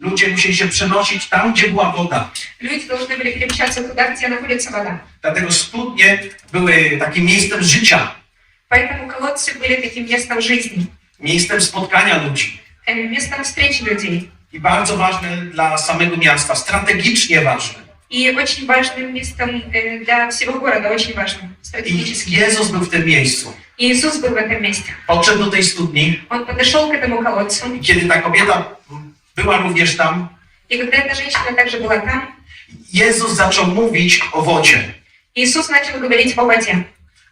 Ludzie musieli się przenosić tam, gdzie była woda. Люди должны были перемещаться туда, где находится вода. Dlatego studnie były takim miejscem życia, Поэтому колодцы были таким местом жизни, miejscem spotkania ludzi. э, местом встречи людей. I bardzo ważne dla samego miasta, strategicznie ważne. И очень важным местом э, для всего города, очень важным, I стратегически. Jezus był w tym miejscu. И Иисус был в этом месте. Podszedł do tej studni Он подошел к этому колодцу, i kiedy ta kobieta była również tam, и когда эта женщина также была там, Jezus zaczął mówić o wodzie, Иисус начал говорить о воде.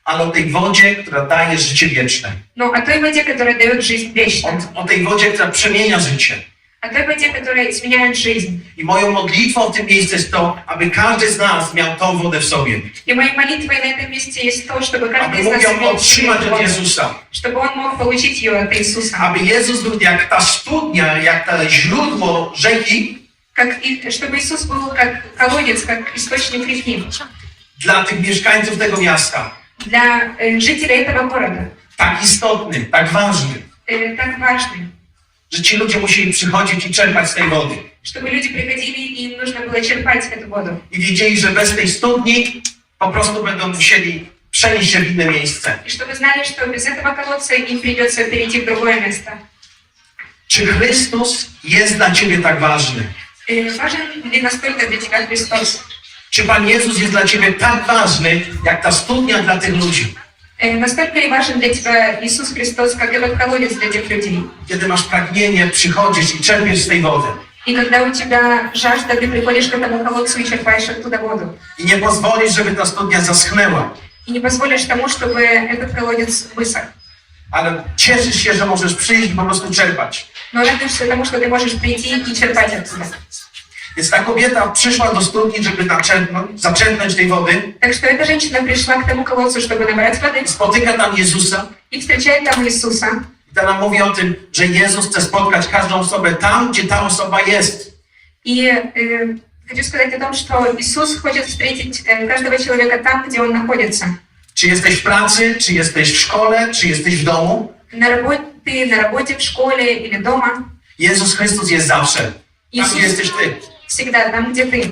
ale o tej wodzie, która daje życie wieczne. Но о той воде, которая дает жизнь вечную. O, o tej wodzie, która przemienia życie. О той воде, которая изменяет жизнь. I moją modlitwą w tym miejscu jest to, aby każdy z nas miał tą wodę w sobie. И моей молитвой на этом месте есть то, чтобы каждый Aby из mógł нас ją имел otrzymać эту od воду, Jezusa. чтобы он мог получить ее от Иисуса. Aby Jezus był jak ta studnia, jak to źródło rzeki Как, и, чтобы Иисус был как колодец, как источник реки dla tych mieszkańców tego miasta. для э, жителей этого города. Tak istotny, tak ważny, Э, так важный, że ci ludzie musieli przychodzić i czerpać z tej wody. чтобы люди приходили и им нужно было черпать эту воду. I wiedzieli, że bez tej studni po prostu będą musieli przenieść się w inne miejsce. И чтобы знали, что без этого колодца им придется перейти в другое место. Czy Chrystus jest dla ciebie tak ważny? Э, важен ли настолько для тебя Христос? Czy Pan Jezus jest dla ciebie tak ważny, jak ta studnia dla tych ludzi? Э, настолько ли важен для тебя Иисус Христос, как этот колодец для тех людей? Kiedy masz pragnienie, przychodzisz i czerpiesz z tej wody. И когда у тебя жажда, ты приходишь к этому колодцу и черпаешь оттуда воду. I nie pozwolisz, żeby ta studnia zaschnęła. И не позволишь тому, чтобы этот колодец высох. Ale cieszysz się, że możesz przyjść i po prostu czerpać. Но радуешься тому, что ты можешь прийти и черпать оттуда. Więc ta kobieta przyszła do studni, żeby naczerpnąć, zaczerpnąć tej wody. Так что эта женщина пришла к тому колодцу, чтобы набрать воды, Spotyka tam Jezusa. и встречает там Иисуса. I teraz mówi o tym, że Jezus chce spotkać każdą osobę tam, gdzie ta osoba jest. И э, хочу сказать о том, что Иисус хочет встретить э, каждого человека там, где он находится. Czy jesteś w pracy, czy jesteś w szkole, czy jesteś w domu. На работе, ты на работе, в школе или дома. Jezus Chrystus jest zawsze. Tam, Jezus- gdzie jesteś ty. Всегда там, где ты.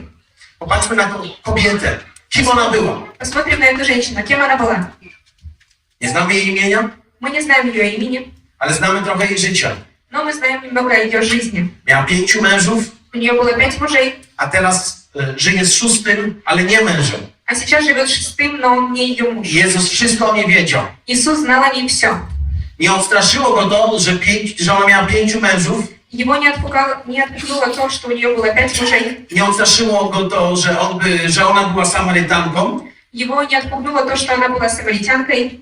Popatrzmy na tą kobietę. Kim ona była? Посмотрим на эту женщину. Кем она была? Nie znamy jej imienia, Мы не знаем ее имени, ale znamy trochę jej życia. но мы знаем немного о ее жизни. Miała pięciu mężów, У нее было пять мужей, a teraz e, żyje z szóstym, ale nie mężem. а сейчас живет шестым, но он не ее муж. I Jezus wszystko o niej wiedział. Иисус знал о ней все. Nie odstraszyło go to, że, pięć, że ona miała pięciu mężów. Его не, отпугало, не отпугнуло то, что у нее было пять мужей. Nie odstraszyło go to, że, on by, że ona była Samarytanką. Его не отпугнуло то, что она была самаритянкой,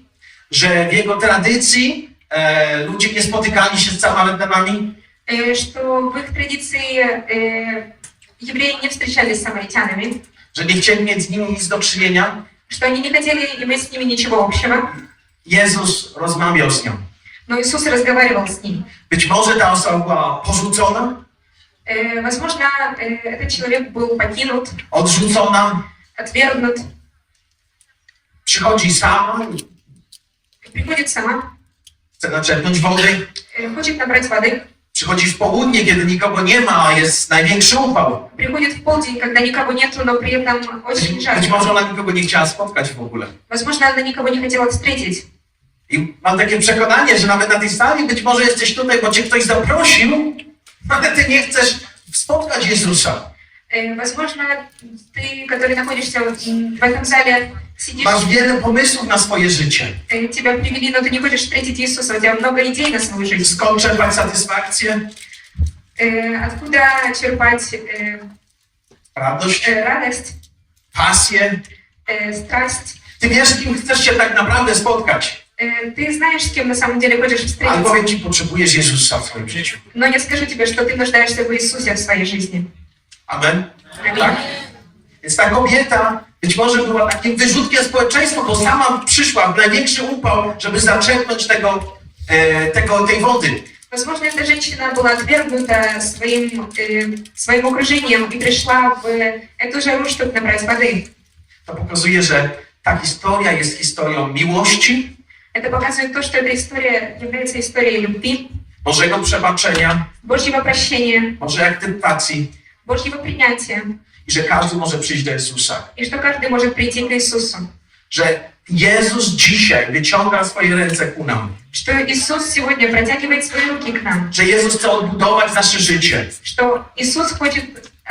Że w jego tradycji e, ludzie nie spotykali się z Samarytanami. э, что в их традиции э, евреи не встречались с самаритянами, Że nie chcieli mieć z nimi nic do czynienia. что они не хотели иметь с ними ничего общего. Jezus rozmawiał z nią. Но Иисус разговаривал с ним. Być może ta osoba była porzucona, Э, возможно, э, этот человек был покинут, odrzucona, отвергнут, przychodzi sama, приходит сама, chce naczerpnąć wody, э, хочет набрать воды, przychodzi w południe, kiedy nikogo nie ma, a jest największy upał. приходит в полдень, когда никого нету, но при этом очень Być жарко. może ona nikogo nie chciała spotkać w ogóle. Возможно, она никого не хотела встретить. I mam takie przekonanie, że nawet na tej sali być może jesteś tutaj, bo cię ktoś zaprosił, ale ty nie chcesz spotkać Jezusa. Э, Возможно, ты, который находишься м, в этом зале, сидишь, Masz wiele pomysłów na swoje życie. э, тебя привели, но ты не хочешь встретить Иисуса, у тебя много идей на свою жизнь. Skąd czerpać satysfakcję, Э, Откуда черпать э, radość, э, радость, pasję? э, страсть? Ty wiesz, z kim chcesz się tak naprawdę spotkać. Э, Ты знаешь, с кем на самом деле хочешь Ale встретиться, powiem ci, potrzebujesz Jezusa w swoim życiu. но я скажу тебе, что ты нуждаешься в Иисусе в своей жизни. Amen? Аминь. Tak? Więc ta kobieta być może była takim wyrzutkiem społeczeństwa, bo sama przyszła w największy upał, żeby zaczerpnąć tego, e, tego, tej wody. Возможно, эта женщина была отвергнута своим, э, своим окружением и пришла в эту жару, чтобы набрать воды. To pokazuje, że ta historia jest historią miłości, Это показывает то, что эта история является историей любви, Bożego przebaczenia, Божьего прощения, Bożej akceptacji Божьего принятия, i że każdy może przyjść do Jezusa. и что каждый может прийти к Иисусу. Że Jezus dzisiaj wyciąga swoje ręce ku nam. Что Иисус сегодня протягивает свои руки к нам. Że Jezus chce odbudować nasze życie. Что Иисус хочет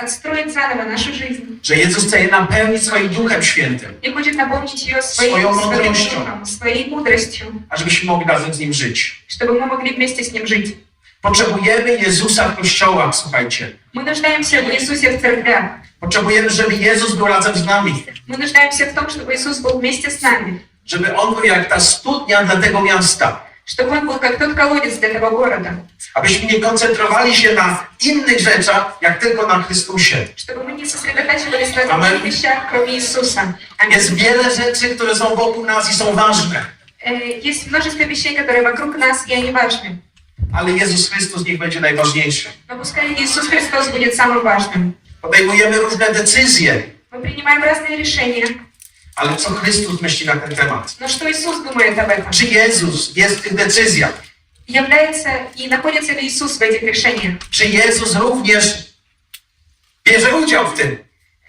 отстроить заново нашу жизнь. Że Jezus chce je napełnić swoim Duchem Świętym. И хочет наполнить ее своим, Своей своим мудростью. духом, своей мудростью, A żebyśmy mogli razem z Nim żyć. чтобы мы могли вместе с Ним жить. Potrzebujemy Jezusa w kościołach, słuchajcie. Мы нуждаемся в Иисусе в церквях. Potrzebujemy, żeby Jezus był razem z nami. Мы нуждаемся в том, чтобы Иисус был вместе с нами. Żeby On był jak ta studnia dla tego miasta. Чтобы Он был как тот колодец для этого города. Abyśmy nie koncentrowali się na innych rzeczach, jak tylko na Chrystusie. Чтобы мы не сосредотачивались на Амен. других вещах, кроме Иисуса. Аминь. Jest wiele rzeczy, które są wokół nas i są ważne. Э, Есть множество вещей, которые вокруг нас, и они важны. Ale Jezus Chrystus niech będzie najważniejszy. Но пускай Иисус Христос будет самым важным. Podejmujemy różne decyzje, Мы принимаем разные решения. ale co Chrystus myśli na ten temat? Но что Иисус думает об этом? Czy Jezus jest w tych decyzjach? Является и находится ли Иисус в этих решениях? Czy Jezus również bierze udział w tym?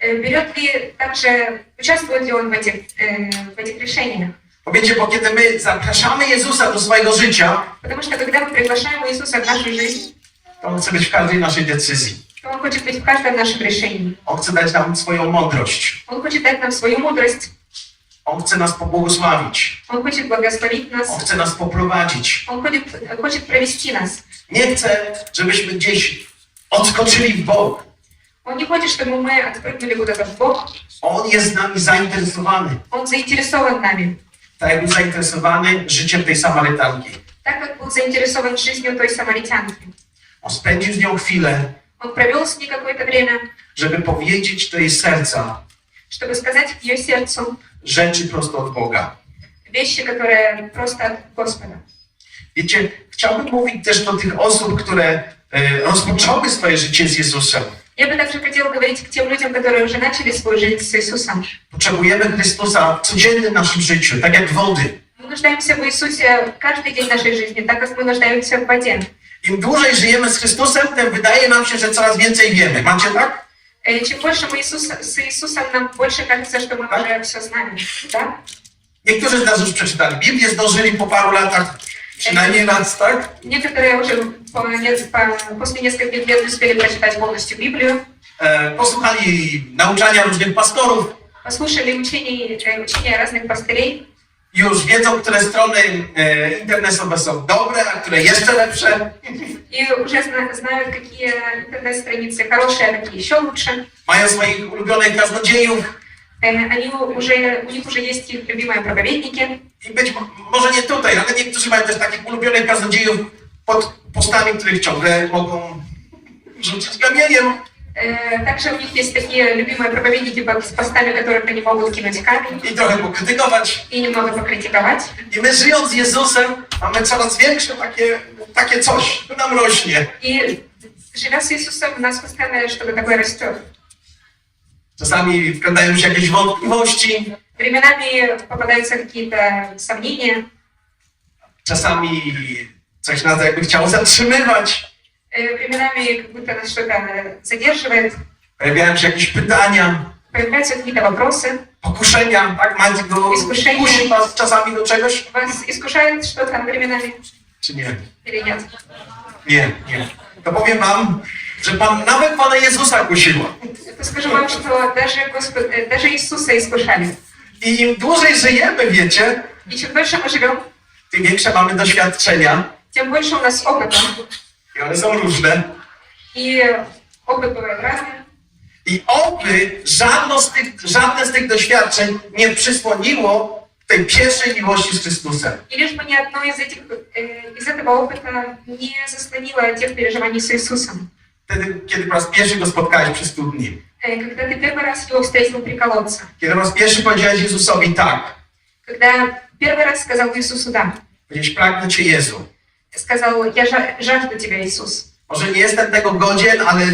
Э, Берет ли также, участвует ли Он в этих, э, в этих решениях? Bo wiecie, bo kiedy my zapraszamy Jezusa do swojego życia, Потому что когда мы приглашаем Иисуса в нашу жизнь, to On chce być w każdej naszej decyzji. то Он хочет быть в каждом нашем решении. On chce dać nam swoją mądrość. Он хочет дать нам свою мудрость. On chce nas pobłogosławić. Он хочет благословить On нас. chce nas poprowadzić. Он хочет, хочет провести нас. Nie chce, żebyśmy gdzieś odskoczyli w bok. Он не хочет, чтобы мы отпрыгнули куда-то в бок. On jest z nami zainteresowany. Он заинтересован нами. Tak jak był zainteresowany życiem tej Samarytanki. Так как был заинтересован жизнью той самаритянки. On spędził z nią chwilę, Он провел с ней какое-то время, żeby powiedzieć do jej serca чтобы сказать ее сердцу rzeczy prosto od Boga. вещи, которые просто от Господа. Wiecie, chciałbym mówić też do tych osób, które e, rozpoczęły swoje życie z Jezusem. Я бы также хотела говорить к тем людям, которые уже начали свою жизнь с Иисусом. Potrzebujemy Chrystusa w codziennym naszym życiu, tak jak wody. Мы нуждаемся в Иисусе каждый день нашей жизни, так как мы нуждаемся в воде. Im dłużej żyjemy z Chrystusem, tym wydaje nam się, że coraz więcej wiemy. Macie tak? Э, Чем больше мы Иисус, с Иисусом, нам больше кажется, что мы уже все знаем. Да? Niektórzy z nas już przeczytali Biblię, zdążyli po paru latach, przynajmniej raz, tak? Некоторые уже по, не- по- после несколькich лет успели прочитать полностью Библию, E, posłuchali nauczania różnych pastorów, послушали учений, э, учения разных пастырей, już wiedzą, które strony e, internetowe są dobre, a które jeszcze lepsze. и уже зна- знают, какие интернет-страницы хорошие, а какие еще лучше. Mają swoich ulubionych kaznodziejów Э, Они уже, у них уже есть их любимые проповедники. i być mo- może nie tutaj, ale niektórzy mają też takich ulubionych kaznodziejów pod postami, których ciągle mogą rzucić kamieniem. Э, Также у них есть такие любимые проповедники, по- с постами которых они могут кинуть камень i trochę pokrytykować. и немного покритиковать. I my żyjąc z Jezusem mamy coraz większe takie, takie coś, to nam rośnie. И живя с Иисусом, у нас постоянно что-то такое растет. Czasami wkradają się jakieś wątpliwości, Временами попадаются какие-то сомнения, czasami coś nas jakby chciało zatrzymywać, э, временами как будто нас что-то задерживает, pojawiają się jakieś pytania, появляются какие-то wопросы, pokuszenia, tak? Macie go, Iskuszenie. kusi was czasami do czegoś, вас искушает что-то временами czy nie? или нет. Nie, nie. To powiem wam, że Pan nawet Pana Jezusa kusiła. То скажу вам, что даже, Господ, э, даже Иисуса искушали. I im dłużej żyjemy, wiecie, И чем дольше мы живем, tym większe mamy doświadczenia тем больше у нас опыта. i one są różne. И опыт бывает разный. I oby żadno z tych, żadne z tych doświadczeń nie przysłoniło tej pierwszej miłości z Chrystusem. И лишь бы ни одно из, этих, э, из этого опыта не заслонило тех переживаний с Иисусом. Wtedy, kiedy po raz pierwszy go spotkałeś przy studni. Э, когда ты первый раз его встретил при колодце. Kiedy po raz pierwszy powiedziałeś Jezusowi tak. Когда первый раз сказал Иисусу «да». Powiedziałeś, pragnę Cię Jezu. Сказал «я жа- жажду Тебя, Иисус». Może nie jestem tego godzien, ale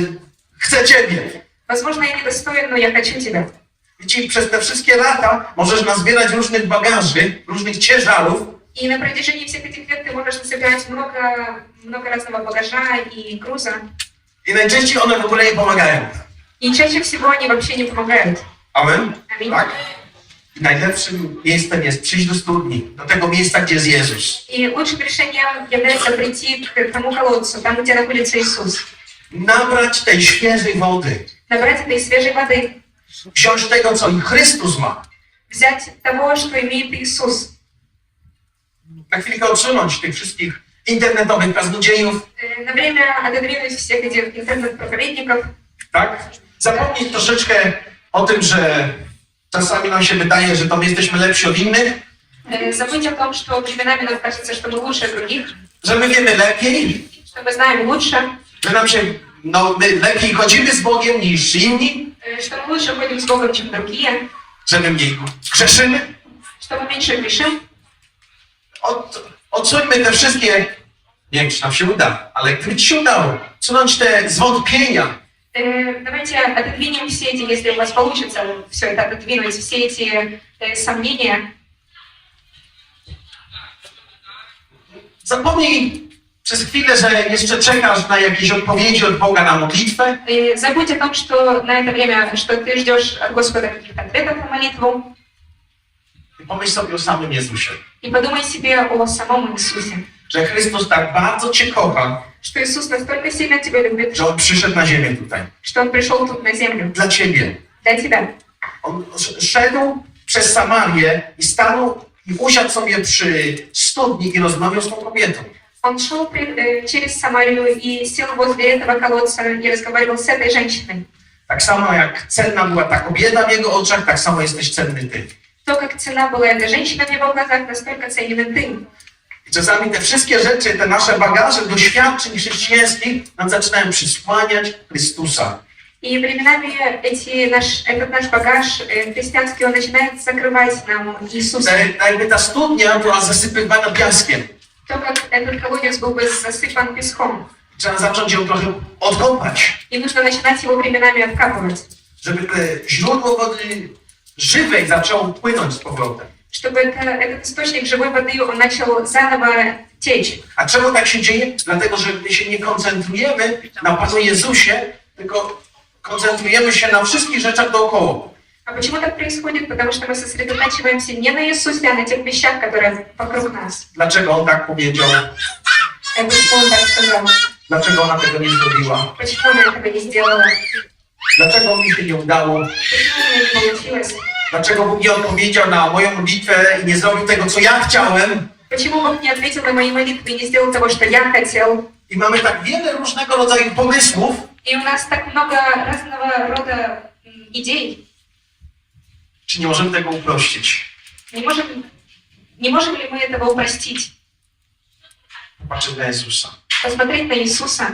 chcę Ciebie. Возможно, я недостоин, но я хочу Тебя. Wiecie, przez te wszystkie lata możesz nazbierać różnych bagaży, różnych ciężarów, И И на протяжении всех этих лет ты можешь насобирать много, много разного багажа и груза. I najczęściej one w ogóle nie pomagają. И чаще всего они вообще не помогают. Amen? Аминь. Tak? I najlepszym miejscem jest przyjść do studni, do tego miejsca, gdzie jest Jezus. И лучшим решением является прийти к тому колодцу, там, где находится Иисус. Nabrać tej świeżej wody. Набрать этой свежей воды. Wziąć tego, co i Chrystus ma. Взять того, что имеет Иисус. Na chwilkę odsunąć tych wszystkich internetowych kaznodziejów, Э, На время отодвинуть всех этих интернет-проповедников. tak? Zapomnieć troszeczkę o tym, że czasami nam się wydaje, że to my jesteśmy lepsi od innych, Э, Забыть о том, что временами нам кажется, что мы лучше других, że my wiemy lepiej, что мы знаем лучше, że nam się, no, my lepiej chodzimy z Bogiem niż inni, э, что мы лучше ходим с Богом, чем другие, że my mniej grzeszymy. что мы меньше грешим. Od, odsuńmy te wszystkie, nie wiem, czy nam się uda, ale gdyby ci się udało, odsunąć te zwątpienia, Э, Давайте отодвинем все эти, если у вас получится все это отодвинуть, все эти э, сомнения. Zapomnij przez chwilę, że jeszcze czekasz na jakieś odpowiedzi od Boga na modlitwę. И забудь о том, что на это время, что ты ждешь от Господа каких-то ответов на молитву, I pomyśl sobie o samym Jezusie. и подумай себе о самом Иисусе. Że Chrystus tak bardzo Cię kocha, Что Иисус настолько сильно тебя любит, że On przyszedł na ziemię tutaj. что Он пришел тут на землю Dla Ciebie. для тебя. On sz- szedł przez Samarię i stanął i usiadł sobie przy studni i rozmawiał z tą kobietą. Он шел при- э, через Самарию и сел возле этого колодца и разговаривал с этой женщиной. Tak samo jak cenna była ta kobieta w Jego oczach, tak samo jesteś cenny Ty. То, как цена была эта женщина в его глазах, настолько ценен и ты. I czasami te wszystkie rzeczy, te nasze bagaże doświadczeń chrześcijańskich nam zaczynają przysłaniać Chrystusa. И временами эти наш, этот наш багаж э, христианский, он начинает закрывать нам Иисуса. Te, tak jakby ta studnia była zasypywana piaskiem. То, как этот колодец был бы засыпан песком. Trzeba zacząć ją trochę odkopać, И нужно начинать его временами откапывать, żeby te źródło wody żywej zaczęło płynąć z powrotem. чтобы это, этот источник живой воды, он начал заново течь. A czemu tak się dzieje? Dlatego, że my się nie koncentrujemy na Panu Jezusie, tylko koncentrujemy się na wszystkich rzeczach dookoła. А почему так происходит? Потому что мы сосредотачиваемся не на Иисусе, а на тех вещах, которые вокруг нас. Dlaczego On tak powiedział? А почему он так сказал? Dlaczego ona tego nie zrobiła? Почему она этого не сделала? Dlaczego mi się nie udało? Почему у меня не получилось? Dlaczego Bóg nie odpowiedział na moją modlitwę i nie zrobił tego, co ja chciałem? Почему Бог не ответил на мои молитвы и не сделал того, что я хотел? I mamy tak wiele różnego rodzaju pomysłów, И у нас так много разного рода м, идей. czy nie możemy tego uprościć? Не можем, не можем ли мы этого упростить? Popatrzeć na Jezusa. Посмотреть на Иисуса.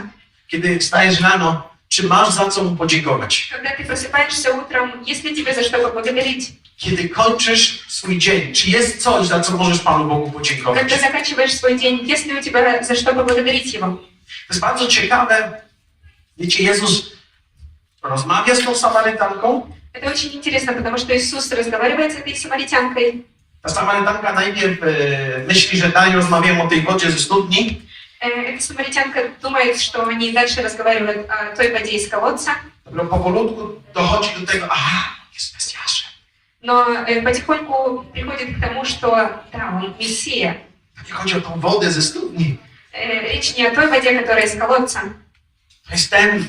Kiedy wstajesz rano, czy masz za co Mu podziękować? Когда ты просыпаешься утром, есть ли тебе за что поблагодарить? Kiedy kończysz swój dzień, czy jest coś, za co możesz Panu Bogu podziękować? Когда заканчиваешь свой день, есть ли у тебя за что поблагодарить Его? To jest bardzo ciekawe. Wiecie, Jezus rozmawia z tą Samarytanką. Это очень интересно, потому что Иисус разговаривает с этой самаритянкой. Ta Samarytanka najpierw e, myśli, że dalej rozmawiają o tej wodzie ze studni, Э, Эта самаритянка думает, что они дальше разговаривают о той воде из колодца, но э, потихоньку приходит к тому, что да, он Мессия. Studni. Э, Речь не о той воде, которая из колодца. To jest ten,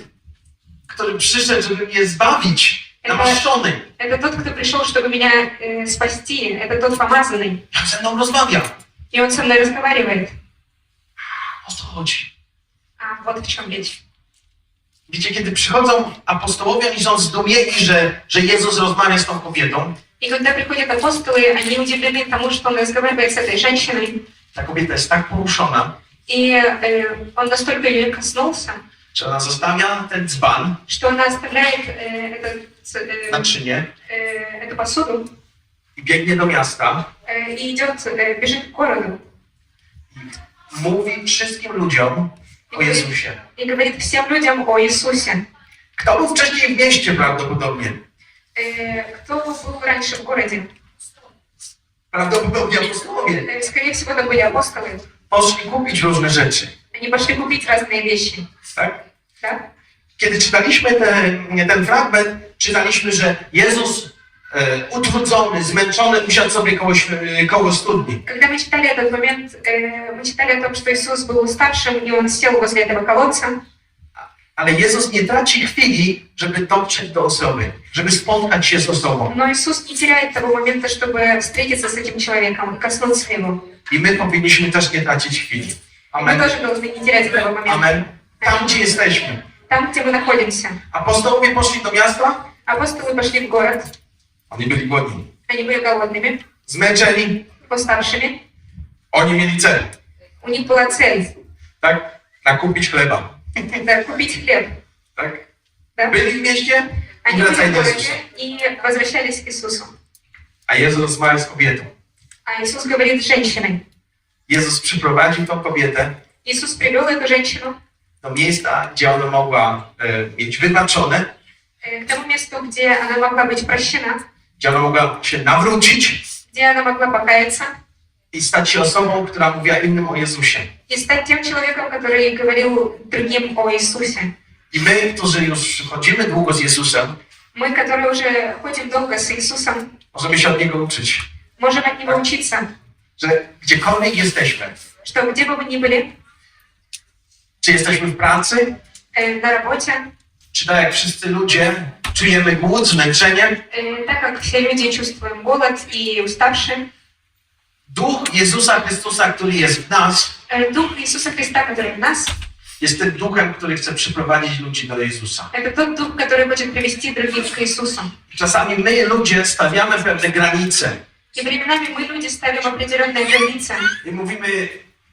który przyszedł, żeby mnie zbawić, namaszczony. Это тот, кто пришел, чтобы меня э, спасти. Это тот помазанный. Jak ze mną rozmawia. И он со мной разговаривает. O co chodzi? А вот в чем речь. Wiecie, kiedy przychodzą apostołowie, oni są zdumieni, że, że Jezus rozmawia z tą kobietą. И когда приходят апостолы, они удивлены тому, что он разговаривает с этой женщиной. Ta kobieta jest tak poruszona, И э, он настолько ее коснулся, że ona zostawia ten dzban, что она оставляет э, этот, э, naczynie э, эту посуду i biegnie do miasta. э, и идет, э, бежит к городу. Mówi wszystkim ludziom o Jezusie. И говорит всем людям о Иисусе. Kto był wcześniej w mieście prawdopodobnie? Э, кто был раньше в городе? prawdopodobnie apostołowie, Э, Скорее всего, это были апостолы. poszli kupić różne rzeczy. Они пошли купить разные вещи. Tak? Да? Kiedy czytaliśmy ten, ten fragment, czytaliśmy, że Jezus e, utrudzony, zmęczony usiadł sobie koło, świ- koło studni. Когда мы читали этот момент, э, мы читали о том, что Иисус был уставшим, и Он сел возле этого колодца. Ale Jezus nie traci chwili, żeby dotrzeć do osoby, żeby spotkać się z osobą. Но Иисус не теряет того момента, чтобы встретиться с этим человеком и коснуться его. I my powinniśmy też nie tracić chwili. Мы Amen. тоже должны не терять этого момента. Amen. Tam, gdzie jesteśmy. Там, где мы находимся. Apostołowie poszli do miasta, Апостолы пошли в город. oni byli głodni. Они были голодными, Zmęczeni, уставшими. oni mieli cel, У них была цель tak? Nakupić chleba, да, купить хлеб. tak? Да? Byli w mieście i Они были wracali в do городе Jezusa. и возвращались к Иисусу. A Jezus rozmawiał z kobietą. А Иисус говорит с женщиной. Jezus przyprowadził tą kobietę Иисус привел эту женщину do miejsca, gdzie ona mogła e, mieć wybaczone, э, к тому месту, где она могла быть прощена, gdzie ona mogła się nawrócić где она могла покаяться i stać się osobą, która mówiła innym o Jezusie. и стать тем человеком, который говорил другим о Иисусе. I my, którzy już chodzimy długo z Jezusem, Мы, которые уже ходим долго с Иисусом, możemy się od Niego uczyć, можем от Него учиться, że gdziekolwiek jesteśmy, что где бы мы ни были, czy jesteśmy w pracy, э, на работе, czy tak jak wszyscy ludzie, czujemy głód, zmęczenie, э, так как все люди чувствуем голод и уставшие, Duch Jezusa Chrystusa, który jest w nas, э, Дух Иисуса Христа, который в нас, jest tym duchem, który chce przyprowadzić ludzi do Jezusa. это тот Дух, который хочет привести других к Иисусу. Czasami my, ludzie, stawiamy pewne granice И временами мы, люди, ставим определенные границы i mówimy,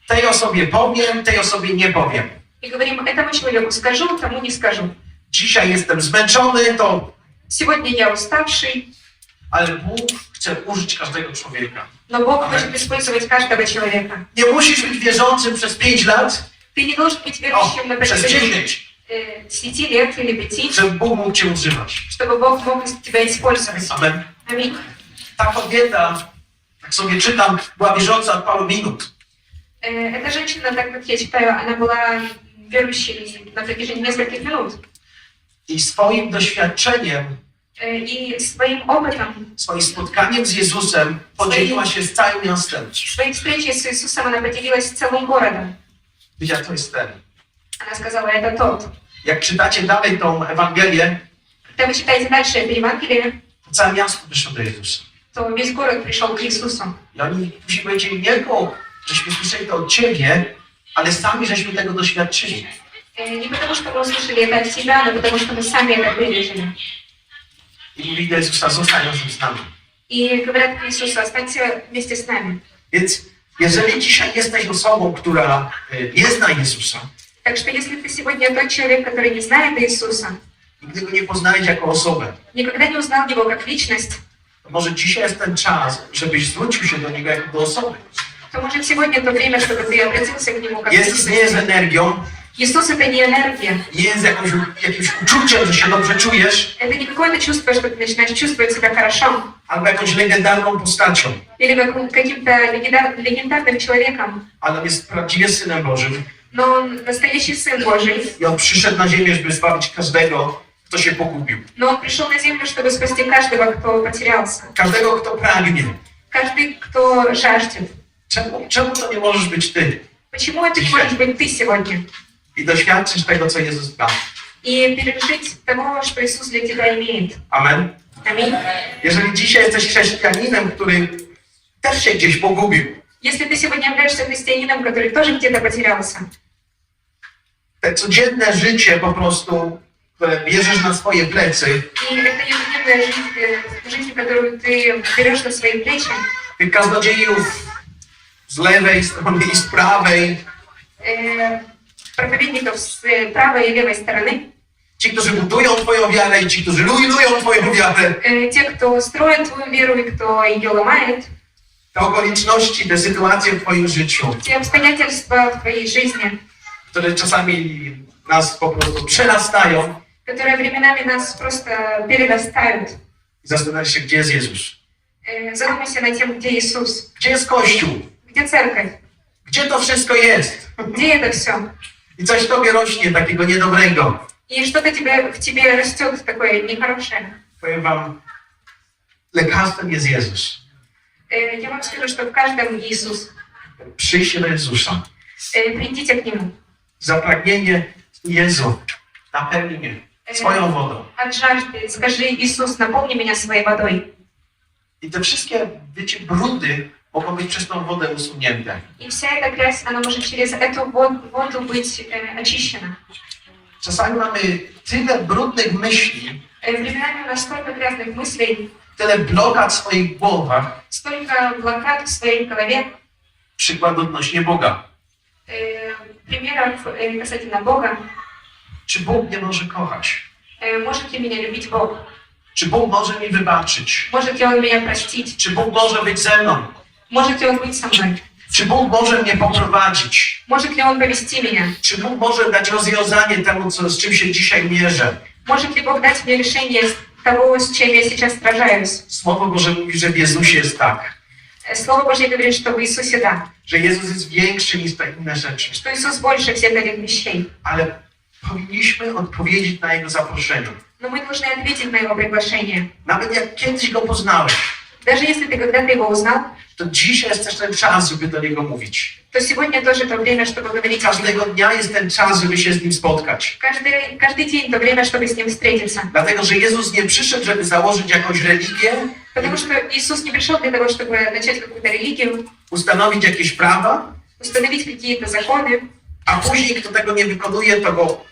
tej osobie powiem, tej osobie nie powiem. и говорим, этому человеку скажу, тому не скажу. Dzisiaj jestem zmęczony, to, Сегодня я уставший, ale Bóg chce użyć każdego człowieka. но Бог хочет использовать каждого человека. Nie musisz być wierzącym przez pięć lat, Ты не должен быть o, верующим на przez протяжении dziewięć, э, 10 лет или 5, żeby Bóg mógł cię używać. чтобы Бог мог тебя использовать. Amen. Аминь. Ta kobieta, jak sobie czytam, była wierząca od paru minut. Э, Эта женщина, так как я читаю, она была верующей на протяжении нескольких минут. I swoim doświadczeniem, Э, И своим опытом, swoim spotkaniem z Jezusem podzieliła się z całym miastem. своей встречей с Иисусом она поделилась с целым городом. Wiedziała, to jest ten. Она сказала, это тот. Jak czytacie dalej tą Ewangelię, Когда вы читаете дальше это Евангелие, to całe miasto wyszło do Jezusa. то весь город пришел к Иисусу. I oni później powiedzieli, nie tylko, żeśmy słyszeli to od Ciebie, ale sami żeśmy tego doświadczyli. Э, Не потому, что мы услышали это от себя, но потому, что мы сами это пережили. I mówili do Jezusa, zostań razem z nami. И говорят к Иисусу, останься вместе с нами. Więc jeżeli dzisiaj jesteś osobą, która e, nie zna Jezusa, Так что если ты сегодня тот человек, который не знает Иисуса, i gdy go nie poznałeś jako osobę, никогда не узнал Его как личность, to może dzisiaj jest ten czas, żebyś zwrócił się do Niego jako do osoby. то может сегодня то время, чтобы ты обратился к Нему как Jezus nie jest личность. energią, Иисус это не энергия, nie jest jakąś, jakimś uczuciem, że się dobrze czujesz, это не какое-то чувство, что ты начинаешь чувствовать себя хорошо, albo jakąś legendarną postacią, или как- каким-то легендар- легендарным человеком, ale on jest prawdziwie Synem Bożym но он настоящий Сын Божий, i On przyszedł na ziemię, żeby zbawić każdego, kto się pogubił. но Он пришел на землю, чтобы спасти каждого, кто потерялся, Każdego, kto pragnie. каждый, кто жаждет. Czemu, czemu to nie możesz być Ty? Почему это не можешь быть ты сегодня? I doświadczyć tego, co Jezus da. И пережить того, что Иисус для тебя имеет. Amen. Аминь. Jeżeli dzisiaj jesteś chrześcijaninem, który też się gdzieś pogubił, Если ты сегодня являешься христианином, который тоже где-то потерялся, te codzienne życie po prostu, które bierzesz na swoje plecy, и это ежедневная жизнь, э, жизнь, которую ты берешь на свои плечи, tych kaznodziejów z lewej strony i z prawej, э, проповедников с э, правой и левой стороны, ci, którzy budują Twoją wiarę i ci, którzy rujnują Twoją wiarę, э, те, кто строит твою веру и кто ее ломает, te okoliczności, te sytuacje w Twoim życiu, те обстоятельства в твоей жизни, które czasami nas po prostu przerastają, которые временами нас просто перерастают. i zastanawiasz się, gdzie jest Jezus. Э, Задумайся над тем, где Иисус, Gdzie jest Kościół? где церковь, Gdzie to wszystko jest? где это все. I coś w tobie rośnie takiego niedobrego. И что-то тебе, в тебе растет такое нехорошее. Powiem wam, lekarstwem jest Jezus. Э, Я вам скажу, что в каждом Иисус. Przyjście do Jezusa. Э, Придите к Нему. Zapragnienie Jezu, napełni mnie swoją wodą. От жажды скажи, Иисус, наполни меня своей водой. I te wszystkie, wiecie, brudy mogą być przez tą wodę usunięte. И вся эта грязь, она может через эту вод- воду быть э, очищена. Czasami mamy tyle brudnych myśli, Э, Временами у нас столько грязных мыслей, tyle blokad w swoich głowach, столько блокад в своей голове, przykład odnośnie Boga. э, примеров э, касательно Бога. Czy Bóg nie może kochać? Э, Может ли меня любить Бог? Czy Bóg może mi wybaczyć? Может ли Он меня простить? Czy Bóg może być ze mną? Может ли Он быть со мной? Czy Bóg może mnie poprowadzić? Может ли Он повести меня? Czy Bóg może dać rozwiązanie temu, co, z czym się dzisiaj mierzę? Может ли Бог дать мне решение с того, с чем я сейчас сражаюсь? Słowo Boże mówi, że w Jezusie jest tak, Э, Слово Божье говорит, что в Иисусе да, że Jezus jest większy niż te inne rzeczy. что Иисус больше всех этих вещей. Ale powinniśmy odpowiedzieć na Jego zaproszenie. Но мы должны ответить на Его приглашение. Nawet jak kiedyś Go poznałeś, Даже если ты когда-то Его uznал, to dzisiaj jest też ten czas, żeby do Niego mówić. то сегодня тоже то время, чтобы говорить о Нем. Każdego dnia jest ten czas, żeby się z Nim spotkać. Каждый, каждый день то время, чтобы с Ним встретиться. Dlatego, że Jezus nie przyszedł, żeby założyć jakąś religię, Потому что Иисус не пришел для того, чтобы начать какую-то религию, ustanowić jakieś prawa, установить какие-то законы, a później, kto tego nie wykonuje, to go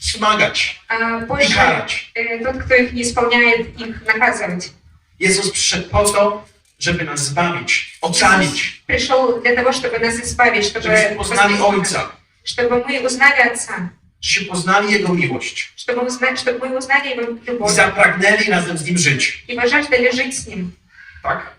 smagać а i позже karać. э, тот, кто их не исполняет, их наказывать. Jezus przyszedł po to, żeby nas zbawić, ocalić, Пришел для того, чтобы нас избавить, чтобы, żebyśmy poznali посвятить нас, Ojca, чтобы мы узнали Отца, żebyśmy poznali Jego miłość чтобы, узнать, чтобы мы узнали Его i любовь zapragnęli razem z Nim żyć. и пожаждали жить с Ним. Tak?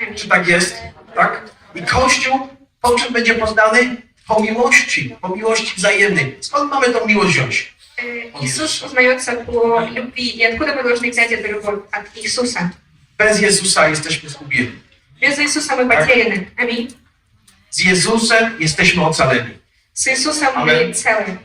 Аминь. Czy tak jest? Tak? I Kościół po czym będzie poznany? Po miłości, po miłości wzajemnej. Skąd mamy tą miłość wziąć? Э, Иисус узнается по любви. И откуда мы должны взять эту любовь? От Иисуса. bez Jezusa jesteśmy zgubieni. Bez Jezusa my baciejemy. Tak? Z Jezusem jesteśmy ocaleni. Z Jezusem mamy ocaleni.